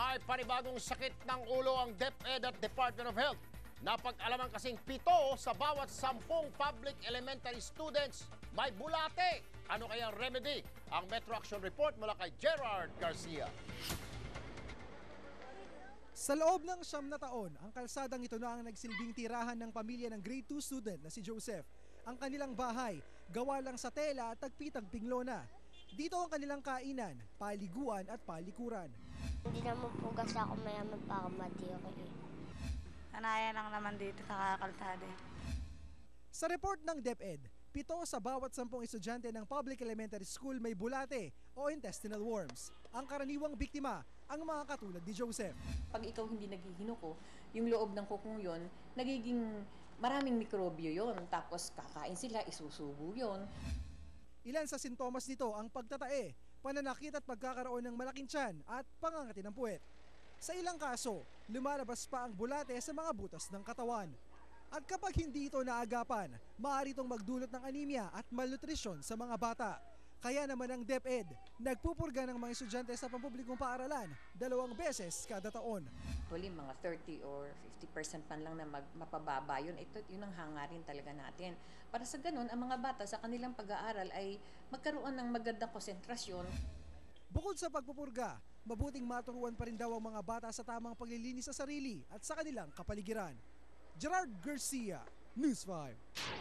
May panibagong sakit ng ulo ang DepEd at Department of Health. Napag-alaman kasing pito sa bawat sampung public elementary students may bulate. Ano kayang remedy? Ang Metro Action Report mula kay Gerard Garcia. Sa loob ng siyam na taon, ang kalsadang ito na ang nagsilbing tirahan ng pamilya ng grade 2 student na si Joseph. Ang kanilang bahay, gawa lang sa tela at tagpitagping lona. Dito ang kanilang kainan, paliguan at palikuran. Hindi naman po kasi ako mayaman para madiri eh. Anaya lang naman dito sa kalsada. eh. Sa report ng DepEd, pito sa bawat sampung estudyante ng public elementary school may bulate o intestinal worms. Ang karaniwang biktima, ang mga katulad ni Joseph. pag ikaw hindi naghihinuko, yung loob ng kukong yon, nagiging maraming mikrobyo yon. Tapos kakain sila, isusubo yon. Ilan sa sintomas nito ang pagtatae, pananakit at pagkakaroon ng malaking tiyan at pangangati ng puwet. Sa ilang kaso, lumalabas pa ang bulate sa mga butas ng katawan. At kapag hindi ito naagapan, maaari itong magdulot ng anemia at malnutrisyon sa mga bata. Kaya naman ang DepEd, nagpupurga ng mga estudyante sa pampublikong paaralan dalawang beses kada taon. Huli, mga 30 or 50% man lang na mag, mapababa yun. Ito, yun ang hangarin talaga natin. Para sa ganun, ang mga bata sa kanilang pag-aaral ay magkaroon ng magandang konsentrasyon. Bukod sa pagpupurga, mabuting maturuan pa rin daw ang mga bata sa tamang paglilinis sa sarili at sa kanilang kapaligiran. Gerard Garcia, News 5.